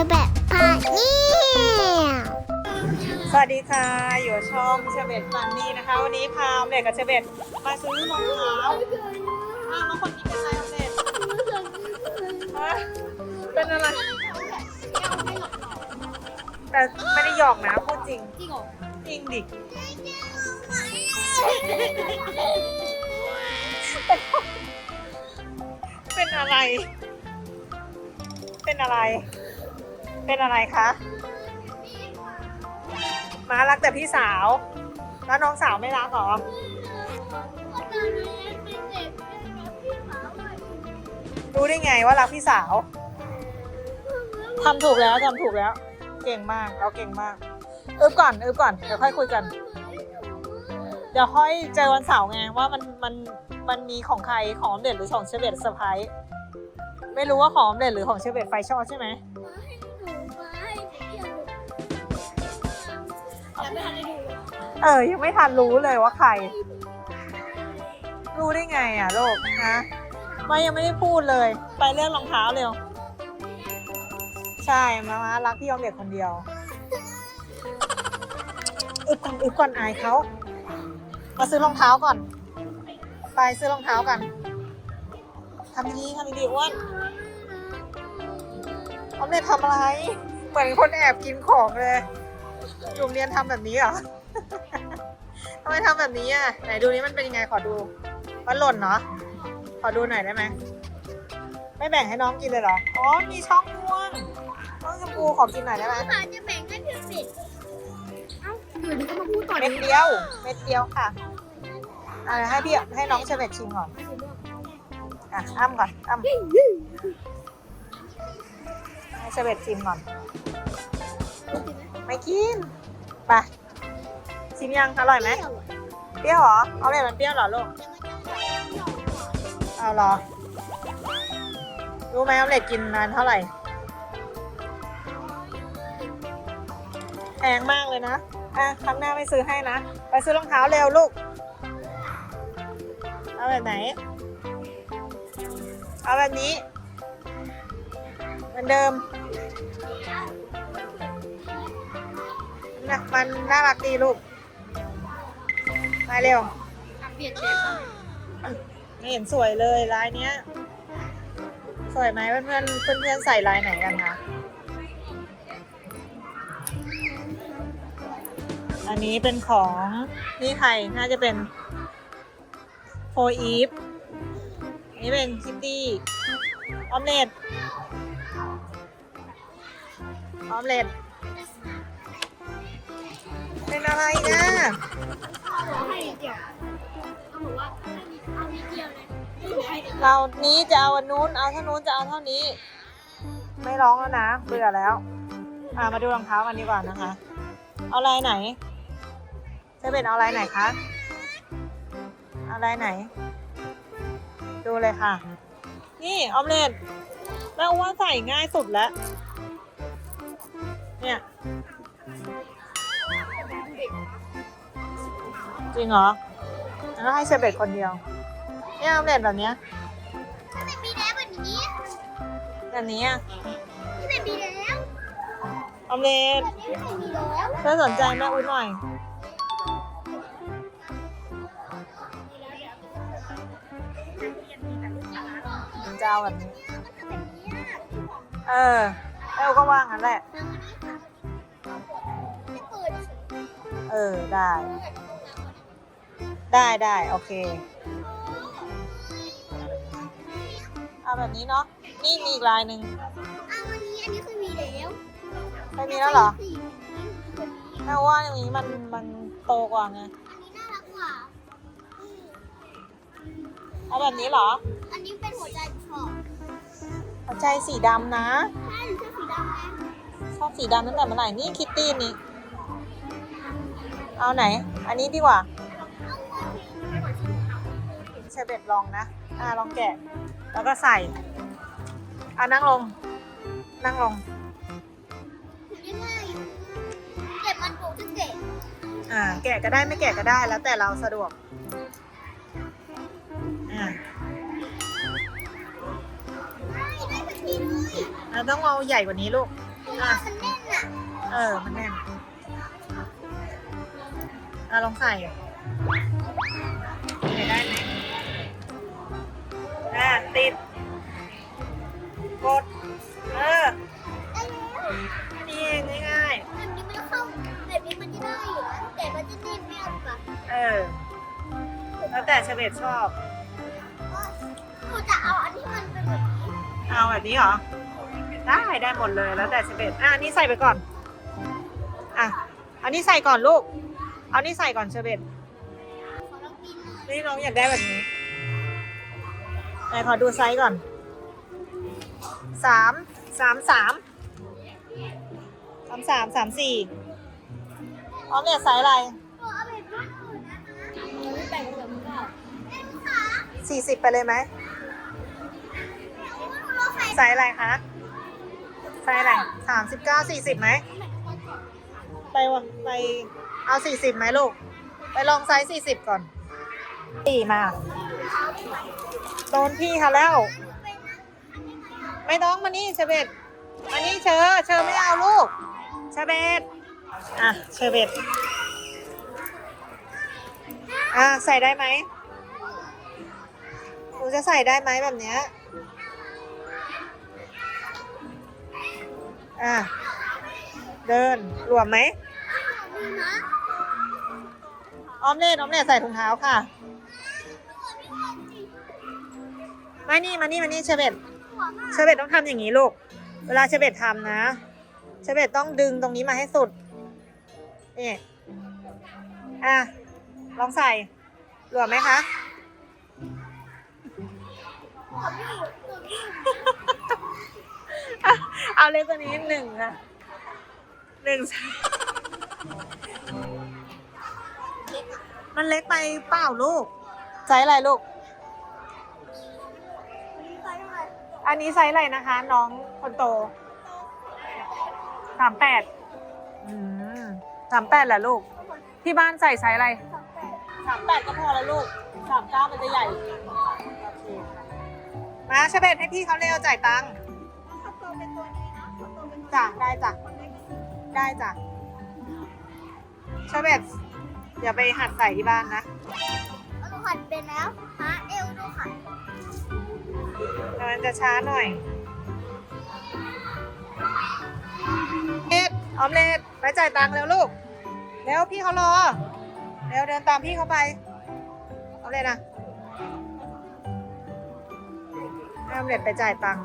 อแบบพาเนี่ย สวัสดีค่ะ อยู่ช่องเชเบตฟันนี่นะคะ วันนี้พาออมเล็ตกับเชเบตมาซื้อรองเท้าอ้าวแล้วคนนี้เป็นอะไรออมเล็ตเป็นอะไร แต่ไม่ได้หยอกนะพูดจริง จริงหรอจริงดิเป็นอะไร เป็นอะไร เป็นอะไรคะมารักแต่พี่สาว แล้วน้องสาวไม่รักหรอรู้ได้ไงว่ารักพี่สาวทำถูกแล้วทำถูกแล้ว เก่งมากเราเก่งมากอึบก่อนอึบก่อนเดี๋ยวค่อยคุยกัน เดี๋ยวค่อยเจอวันเสาร์ไงว่ามันมันมันมีของใครของเด็ดหรือของเชเบตเซอร์ไพรส์ไม่รู้ว่าของเด็ดหรือของเชเบตไฟชอตใช่ไหม ยังไม่ทันได้ดูเออ ยังไม่ทันรู้เลยว่าใคร รู้ได้ไงอะโลกนะมายังไม่ได้พูดเลย ไปเรื่องรองเท้าเร็ว ใช่ มามารักพี่ออมเด็กคนเดียว อึบก่อนอึบก่อนอายเขา มาซื้อรองเท้าก่อน ไปซื้อรองเท้ากันทำดีๆทำดีๆอ้วนออมเด็กทำอะไร เหมือนคนแอบกินของเลย อยู่โรงเรียนทำแบบนี้เหรอทำไมทำแบบนี้อะ ไหนดูนี้มันเป็นยังไงขอดูมันหล่นเนาะขอดูหน่อยได้ไหม ไม่แบ่งให้น้องกินเลยเหรอ อ๋อ มีช่องม่วงน้องชมพูขอกินหน่อยได้ไหมค่ะจะแบ่งให้เพื่อนสิเดี๋ยวนี้ก็มาพูดต่อเม็ดเดียว เม็ดเดียวค่ะอ่าให้พี่ให้น้องเชเวตชิมก่อน อะอ้ำก่อนอ้ำให้เชเวตชิมก่อน ไม่กินไปชิมยังอร่อยไหมเปรี้ยวเหรอเอาเลยมันเปรี้ยวเหรอลูกเอาเหรอ รู้ไหมออมเล็ตกินนานเท่าไหร่แพงมากเลยนะอะครั้งหน้าไม่ซื้อให้นะ ไปซื้อรองเท้าเร็วลูก เอาแบบไหน เอาแบบนี้ เหมือนเดิม นะมันน่ารักดีลูกไปเร็วเปลี่ยนเด็กบ้างไม่เห็นสวยเลยลายเนี้ย สวยไหมเพื่อนเพื่อนเพื่อนๆใส่ลายไหนกันคะ อันนี้เป็นของนี่ใครน่าจะเป็นโฟอีฟอันนี้เป็นคิตตี้ออมเล็ตออมเล็ต เป็นอะไรนะเอาให้เดียวเอาบอกว่าเอานิดเดียวเลยให้เดียวเรานี้จะเอาอันนู้น เอาเท่านู้นจะเอาเท่านี้ ไม่ร้องแล้วนะเบื่อแล้วอ่ามาดูรองเท้ากันดีกว่านะคะ เอาลายไหนจะเป็นเอาลายไหนคะเอาลายไหน ดูเลยค่ะ นี่ออมเล็ตแม่อ้วนใส่ง่ายสุดแล้ว เนี่ย จริงเหรองั้นก็ให้เชเบตคนเดียวเนี่ยออมเล็ตแบบเนี้ยไม่มีแล้วแบบนี้แบบนี้อะไม่มีแล้วออมเล็ตแบบนี้ไม่มีแล้วเธอสนใจแม่อุ้นหน่อย จะเอาแบบนี้ เออแม่อุ้นก็ว่างงั้นแหละ เออได้ ได้ได้โอเค เอาแบบนี้เนาะนี่มีอีกลายหนึ่งอ้าวอันนี้อันนี้คือมีแล้วไม่มีแล้วเหรออันนี้แม่ว่าอย่างนี้มันมันโตกว่าไงน่ารักกว่าเอาแบบนี้เหรออันนี้เป็นหัวใจชอบหัวใจสีดำนะ ใช่หรือชอบสีดำไหมชอบสีดำตั้งแต่เมื่อไหร่นี่คิตตี้นี่ เอาไหน อันนี้ดีกว่าเชเบตลองนะ อ่าลองแกะ แล้วก็ใส่ อ่านั่งลง นั่งลงยังไงเก็บมันโปกจะเก็บอ่า แกะก็ได้ไม่แกะก็ได้แล้วแต่เราสะดวก อ่าได้ได้แบบนี้ด้วยเราต้องเอาใหญ่กว่านี้ลูก อะมันแน่นอะ เออ มันแน่น อะลองใส่ใส่ได้ไหมอะติด กด เออได้แล้วนี่เองง่ายแบบนี้มันจะเข้าแบบนี้มันจะได้อยู่นะแต่มันจะนิ่มไม่เอาดีกว่าๆเออ แล้วแต่เชเบตชอบ หนูจะเอาอันที่มันเป็นแบบนี้เอาแบบนี้เหรอ ได้ได้หมดเลยแล้วแต่เชเบตอะอันนี้ใส่ไปก่อน อะ อันนี้ใส่ก่อนลูก เอานี่ใส่ก่อนเชเบตขอลองกินหน่อยนี่น้องอยากได้แบบนี้ไหนขอดูไซส์ก่อน สาม สามสาม สามสามสามสี่ออมเนี่ยไซส์อะไรหนูเอาแบบนี้หนูนะคะยังไม่แบ่งเหลือมันก็เล่นขาสี่สิบไปเลยไหมหนูลองใส่ไซส์อะไรคะไซส์อะไรสามสิบเก้าสี่สิบไหม ไปวะไป เอาสี่สิบไหมลูก ไปลองไซส์สี่สิบก่อนสี่มา โดนพี่เขาแล้ว ไม่ต้องมานี่เชเบตมานี่เชอร์เชอร์ไม่เอาลูกเชเบตอะเชอร์เบตอะใส่ได้ไหมหนูจะใส่ได้ไหมแบบเนี้ยอะเดินรวมไหม ออมเล่นออมเล่นใส่ถุงเท้าค่ะ มานี่มานี่มานี่เชอร์เบตหัวมากเชอร์เบตต้องทำอย่างนี้ลูก เวลาเชอร์เบตทำนะเชอร์เบตต้องดึงตรงนี้มาให้สุด นี่อะ ลองใส่หลวมไหมคะหัวพี่หัวพี่อะเอาเล็กกว่านี้หนึ่งค่ะหนึ่งมั นเล็กไปเปล่าลูกไซส์อะไรลูกใส่อะไรอันนี้ไซส์อะไรนะคะ น้องคนโตสามแปดอืมสามแปดแหละลูก ที่บ้านใส่ไซส์อะไรสองแปดสามแปดก็พอแล้วลูกสามเก้ามันจะใหญ่ มาเชเบตให้พี่เขาเร็วจ่ายตังค์ถ้าตัวเป็นตัวนี้นะถ้าตัวเป็นจ้ะได้จ้ะได้จ้ะเชเบตอย่าไปหัดใส่ที่บ้านนะเอาหนูหัดเป็นแล้วหาเอวดูค่ะมันจะช้าหน่อยเอ็ดออมเล็ตไปจ่ายตังค์เร็วลูกเร็วพี่เขารอเร็วเดินตามพี่เขาไปออมเล็ตนะให้ออมเล็ตไปจ่ายตังค์